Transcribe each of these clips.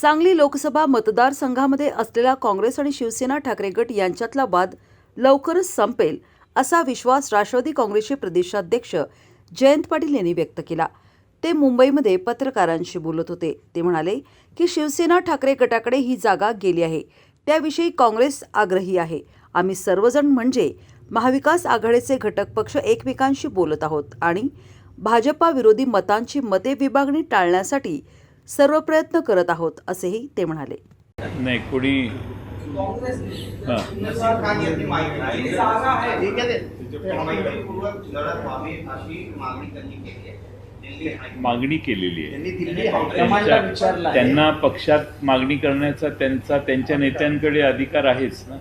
सांगली लोकसभा मतदारसंघामध्ये असलेला काँग्रेस आणि शिवसेना ठाकरे गट यांच्यातला वाद लवकरच संपेल असा विश्वास राष्ट्रवादी काँग्रेसचे प्रदेशाध्यक्ष जयंत पाटील यांनी व्यक्त केला. ते मुंबईमध्ये पत्रकारांशी बोलत होते. ते म्हणाले की शिवसेना ठाकरे गटाकडे ही जागा गेली आहे. त्याविषयी काँग्रेस आग्रही आहे. आम्ही सर्वजण म्हणजे महाविकास आघाडीचे घटक पक्ष एकमेकांशी बोलत आहोत आणि भाजपा विरोधी मतांची मते विभागणी टाळण्यासाठी सर्व प्रयत्न करत आहोत असेही ते म्हणाले. नाही कोणी हां. मागणी त्यांनी केली आहे दिल्ली हाय- मागणी केलेली आहे. त्यांनी दिल्ली हायकमांडला त्यांच्या- विचारलं आहे. त्यांना पक्षात मागणी करण्याचा त्यांचा त्यांच्या नेत्यांकडे अधिकार आहेच ना.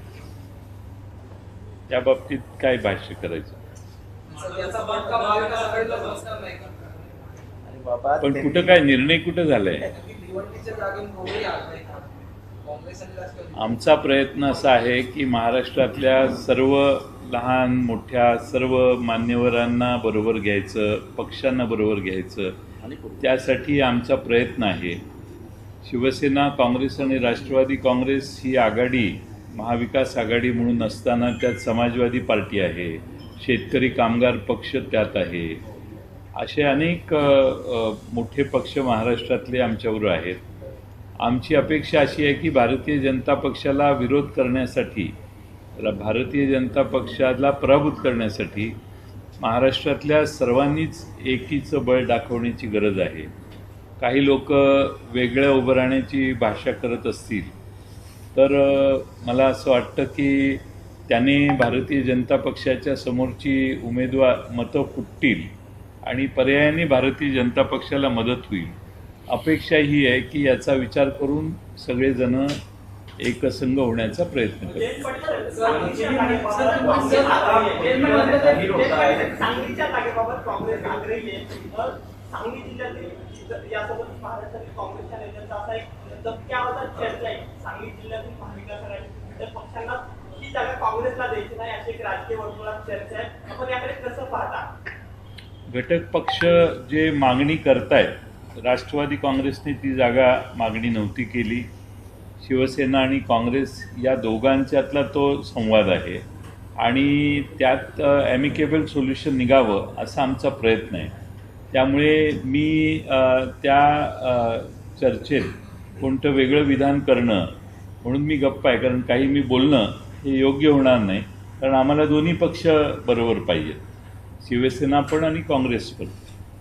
त्या बाबतीत काय भाष्य करायचं याचा फटका महाविकास आघाडीला बसणार नाही का अरे बाबा पण कुठं काय निर्णय कुठं झालाय? आमचा प्रयत्न असा आहे की महाराष्ट्रातल्या सर्व लहान मोठ्या सर्व मान्यवरांना बरोबर घ्यायचं पक्षांना बरोबर घ्यायचं? त्यासाठी आमचा प्रयत्न आहे. शिवसेना काँग्रेस आणि राष्ट्रवादी काँग्रेस ही आघाडी महाविकास आघाडी म्हणून असताना त्यात समाजवादी पार्टी आहे. शेतकरी कामगार पक्ष त्यात आहे. असे अनेक मोठे पक्ष महाराष्ट्रातले आमच्यावर आहेत. आमची अपेक्षा अशी आहे की भारतीय जनता पक्षाला विरोध करण्यासाठी भारतीय जनता पक्षाला पराभूत करण्यासाठी महाराष्ट्रातल्या सर्वांनीच एकीचं बळ दाखवण्याची गरज आहे. काही लोक वेगळ्या उभं राहण्याची भाषा करत असतील तर मला असं वाटतं की त्याने भारतीय जनता पक्षाच्या समोरची उमेदवार मतं फुटतील. आणि पर्यायाने भारतीय जनता पक्षाला मदत होईल. अपेक्षा ही आहे की याचा विचार करून सगळेजण एकसंघ होण्याचा प्रयत्न करतो यासोबत महाराष्ट्रातील काँग्रेसच्या नेत्यांचा असा एक चर्चा आहे सांगली महाविकास घटक पक्षांना ही जागा काँग्रेसला द्यायची नाही अशी एक राजकीय वर्तुळात चर्चा आहे आपण याकडे घटक पक्ष जे मागणी करतायत राष्ट्रवादी काँग्रेसने ती जागा मागणी नव्हती केली. शिवसेना आणि काँग्रेस या दोघांच्यातला तो संवाद आहे. आणि त्यात ॲमिकेबल सोल्युशन निघावं असा आमचा प्रयत्न आहे. त्यामुळे मी त्या चर्चेत कोणतं वेगळं विधान करणं म्हणून मी गप्प आहे. कारण काही मी बोलणं हे योग्य होणार नाही. कारण आम्हाला दोन्ही पक्ष बरोबर पाहिजेत. शिवसेना पण आणि काँग्रेस पण.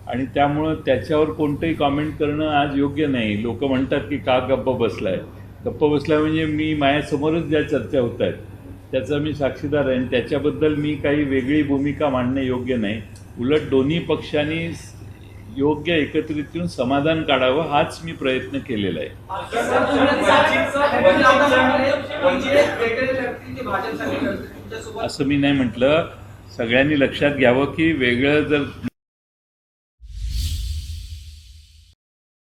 आणि त्यामुळं त्याच्यावर कोणतंही कॉमेंट करणं आज योग्य नाही. लोक म्हणतात की का गप्प बसलाय. गप्प बसलाय म्हणजे मी माझ्यासमोरच ज्या चर्चा होत आहेत त्याचा मी साक्षीदार आहे. आणि त्याच्याबद्दल मी काही वेगळी भूमिका मांडणं योग्य नाही. उलट दोन्ही पक्षांनी योग्य एकत्रित येऊन समाधान काढावं हाच मी प्रयत्न केलेला आहे. असं मी नाही म्हटलं. सगळ्यांनी लक्षात घ्यावं की वेगळं जर